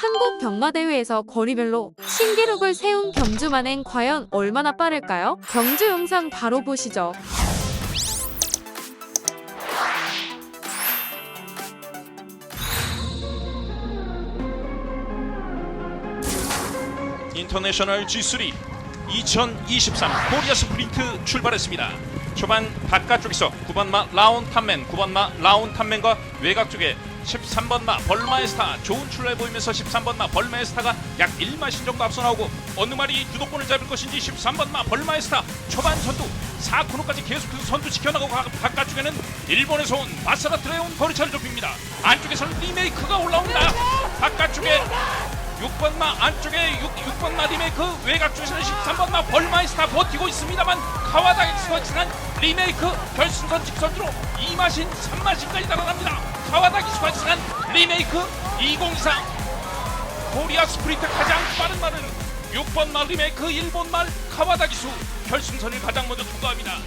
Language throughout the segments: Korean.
한국 경마대회에서 거리별로 신기록을 세운 경주만행 과연 얼마나 빠를까요? 경주 영상 바로 보시죠. 인터내셔널 G3 2023 코리아 스프린트 출발했습니다. 초반 바깥쪽에서 9번마 라온 탐맨, 9번마 라온 탐맨과 외곽 쪽에 13번 마 벌마에스타 좋은 출발 보이면서 13번 마 벌마에스타가 약 1마신 정도 앞서 나오고 어느 말이 주도권을 잡을 것인지 13번 마 벌마에스타 초반 선두 4코너까지 계속해서 선두 지켜나가고 가- 바깥쪽에는 일본에서 온 바사라트레 온 거리차를 좁힙니다. 안쪽에서는 리메이크가 올라옵니다. 바깥쪽에 6번마 안쪽에 6, 번마 리메이크 외곽 쪽에서는 13번마 벌마이스타 버티고 있습니다만 카와다기스가 지난 리메이크 결승선 직선으로 2마신 3마신까지 달아납니다. 카와다기스가 지난 리메이크 2024 코리아 스프린트 가장 빠른 말은 6번마 리메이크 1번말 카와다 기수 결승선을 가장 먼저 통과합니다.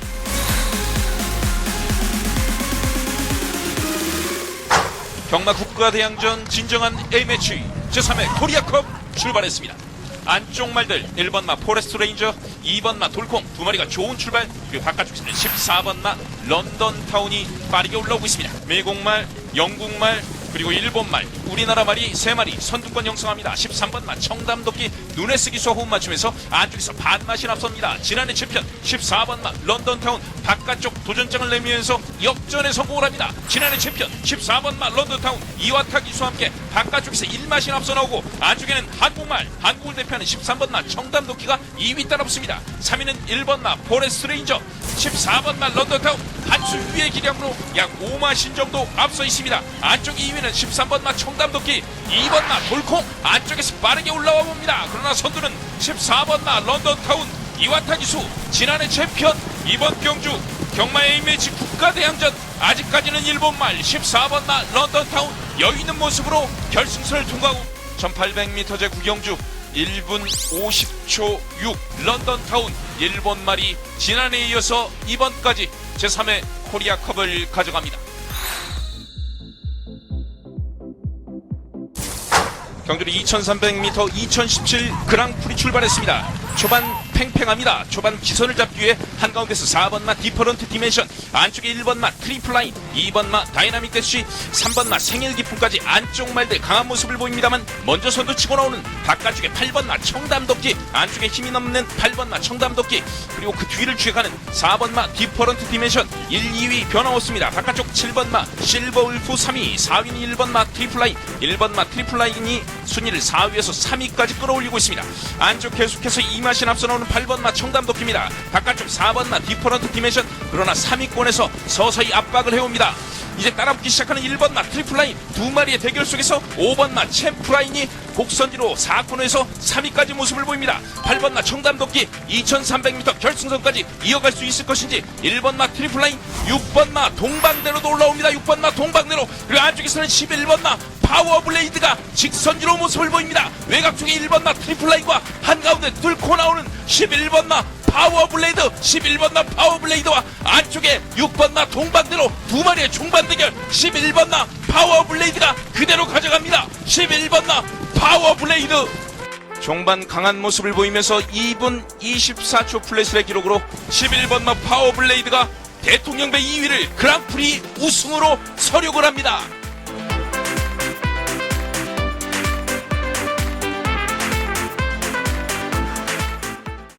경마 국가대항전 진정한 A매치 제3회 코리아컵 출발했습니다. 안쪽 말들 1번 마 포레스트 레인저 2번 마 돌콩 두 마리가 좋은 출발 그리고 바깥쪽에서는 14번 마 런던 타운이 빠르게 올라오고 있습니다. 미국 말, 영국 말 그리고 일본 말 우리나라 말이 세 마리 선두권 형성합니다. 13번마 청담도끼 눈에 쓰기 소호흡 맞추면서 안쪽에서 반맛이 앞섭니다. 지난해 챔피언 14번마 런던타운 바깥쪽 도전장을 내밀면서 역전에 성공을 합니다. 지난해 챔피언 14번마 런던타운 이와타 기수와 함께 바깥쪽에서 1마신 앞서 나오고 안쪽에는 한국말 한국을 대표하는 13번마 청담도끼가 2위 따라붙습니다. 3위는 1번마 포레스트 레인저 14번마 런던타운 한수 위의 기량으로 약 5마신 정도 앞서 있습니다. 안쪽 2위는 13번마 청담 도끼 2번마 돌콩 안쪽에서 빠르게 올라와 봅니다. 그러나 선두는 14번마 런던타운 이와타 기수 지난해 챔피언 이번 경주 경마 A매치 국가대항전 아직까지는 일본말 14번마 런던타운 여유있는 모습으로 결승선을 통과하고 1800m 제 구경주 1분 50초 6 런던타운 일본말이 지난해에 이어서 이번까지 제3회 코리아컵을 가져갑니다. 경주리 2300m 2017 그랑프리 출발했습니다. 초반 팽팽합니다. 초반 기선을 잡기 위해 한가운데서 4번마 디퍼런트 디멘션, 안쪽에 1번마 트리플라인, 2번마 다이나믹 대쉬, 3번마 생일 기쁨까지 안쪽 말들 강한 모습을 보입니다만 먼저 선두 치고 나오는 바깥쪽에 8번마 청담도끼, 안쪽에 힘이 넘는 8번마 청담도끼, 그리고 그 뒤를 취해가는 4번마 디퍼런트 디멘션 1, 2위 변함없습니다. 바깥쪽 7번마 실버 울프 3위, 4위는 1번마 트리플라인, 1번마 트리플라인이 순위를 4위에서 3위까지 끌어올리고 있습니다. 안쪽 계속해서 2마신 앞서 나오는 8번마 청담도끼입니다. 바깥쪽 4번마 디퍼런트 디멘션 그러나 3위권에서 서서히 압박을 해옵니다. 이제 따라붙기 시작하는 1번 마 트리플라인 두 마리의 대결 속에서 5번 마 챔프라인이 곡선지로 4코너에서 3위까지 모습을 보입니다. 8번 마 청담도끼 2300m 결승선까지 이어갈 수 있을 것인지 1번 마 트리플라인 6번 마 동방대로도 올라옵니다. 6번 마 동방대로 그리고 안쪽에서는 11번 마 파워블레이드가 직선지로 모습을 보입니다. 외곽 쪽에 1번 마 트리플라인과 한가운데 뚫고 나오는 11번 마 파워블레이드 11번마 파워블레이드와 안쪽에 6번마 동반대로 두 마리의 중반 대결 11번마 파워블레이드가 그대로 가져갑니다. 11번마 파워블레이드. 종반 강한 모습을 보이면서 2분 24초 플래스의 기록으로 11번마 파워블레이드가 대통령배 2위를 그랑프리 우승으로 서력을 합니다